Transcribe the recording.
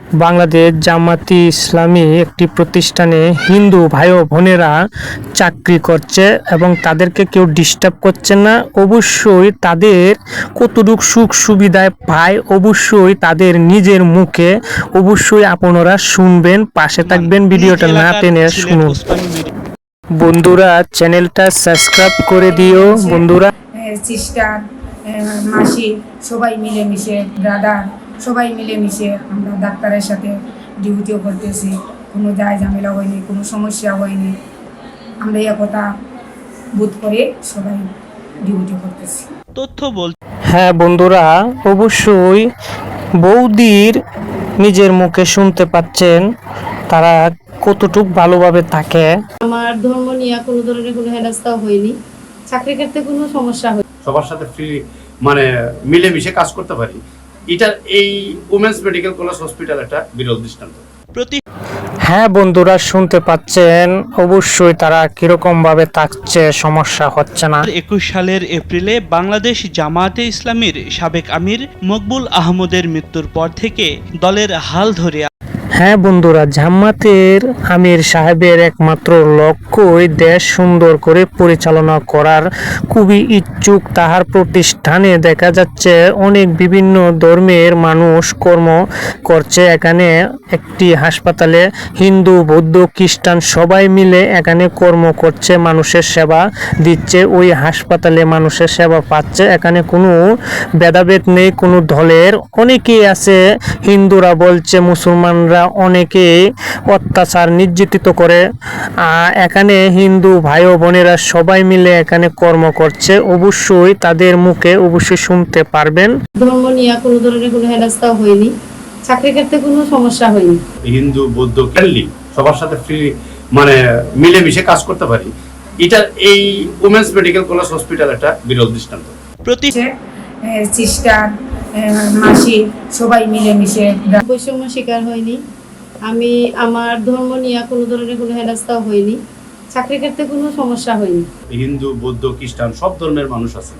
বাংলাদেশ জামাতি ইসলামী একটি প্রতিষ্ঠানে হিন্দু ভাই ও বোনেরা চাকরি করছে এবং তাদেরকে কেউ ডিস্টার্ব করছে না। অবশ্যই তাদের কতটুক সুখ সুবিধায় পায় অবশ্যই তাদের নিজের মুখে অবশ্যই আপনারা শুনবেন পাশে থাকবেন ভিডিওটা না টেনে শুনুন। বন্ধুরা চ্যানেলটা সাবস্ক্রাইব করে দিও বন্ধুরা। সিস্টার মাসি সবাই মিলেমিশে ব্রাদার। সবাই মিলেমিশে আমরা ডাক্তারের সাথে ডিউটিও করতেছি। কোনো দায় ঝামেলা হয়নি কোনো সমস্যা হয়নি। আমরা একতা বোধ করে সবাই ডিউটি করতেছি। তথ্য বল হ্যাঁ বন্ধুরা অবশ্যই বৌদির নিজের মুখে শুনতে পাচ্ছেন তারা কতটুক ভালোভাবে থাকে। আমার ধর্ম নিয়ে কোনো ধরনের কোনো হেনস্থাও হয়নি। চাকরি ক্ষেত্রে কোনো সমস্যা হয়নি। সবার সাথে ফ্রি মানে মিলেমিশে কাজ করতে পারি। এটা এই উমেন্স মেডিকেল কলেজ হসপিটাল একটা বিরল দৃষ্টান্ত। প্রতি হ্যাঁ বন্ধুরা শুনতে পাচ্ছেন। অবশ্যই তারা কীরকম ভাবে থাকছে সমস্যা হচ্ছে না। একুশ সালের এপ্রিলে বাংলাদেশ জামায়াতে ইসলামীর সাবেক আমির মকবুল আহমদের মৃত্যুর পর থেকে দলের হাল ধরে হ্যাঁ বন্ধুরা জাম্মাতের আমির সাহেবের একমাত্র লক্ষ্যই দেশ সুন্দর করে পরিচালনা করার খুবই ইচ্ছুক তাহার প্রতিষ্ঠানে দেখা যাচ্ছে অনেক বিভিন্ন ধর্মের মানুষ কর্ম করছে। এখানে একটি হাসপাতালে হিন্দু, বৌদ্ধ, খ্রিস্টান সবাই মিলে এখানে কর্ম করছে, মানুষের সেবা দিচ্ছে, ওই হাসপাতালে মানুষের সেবা পাচ্ছে। এখানে কোনো ভেদাভেদ নেই, কোনো দলের। অনেকেই আছে, হিন্দুরা বলছে, মুসলমানরা অনেকেই অত্যাচার নির্যাতিত করে। এখানে হিন্দু ভাই ও বোনেরা সবাই মিলে এখানে কর্ম করছে। অবশ্যই তাদের মুখে অবশ্যই শুনতে পারবেন। ধর্ম নিয়ে কোনো ধরনের কোনো হয়নি। চাকরি ক্ষেত্রে কোনো সমস্যা হয়নি। হিন্দু বৌদ্ধ সবার সাথে ফ্রি মানে মিলেমিশে কাজ করতে পারি। এটা এই উমেন্স মেডিকেল কলেজ হসপিটাল একটা বিরল দৃষ্টান্ত। প্রতি সিস্টার মাসি সবাই মিলেমিশে বৈষম্য শিকার হয়নি। আমি আমার ধর্ম নিয়ে কোনো ধরনের কোনো হেনাস্তা হয়নি। চাকরি ক্ষেত্রে কোনো সমস্যা হয়নি। হিন্দু, বৌদ্ধ, খ্রিস্টান সব ধর্মের মানুষ আছে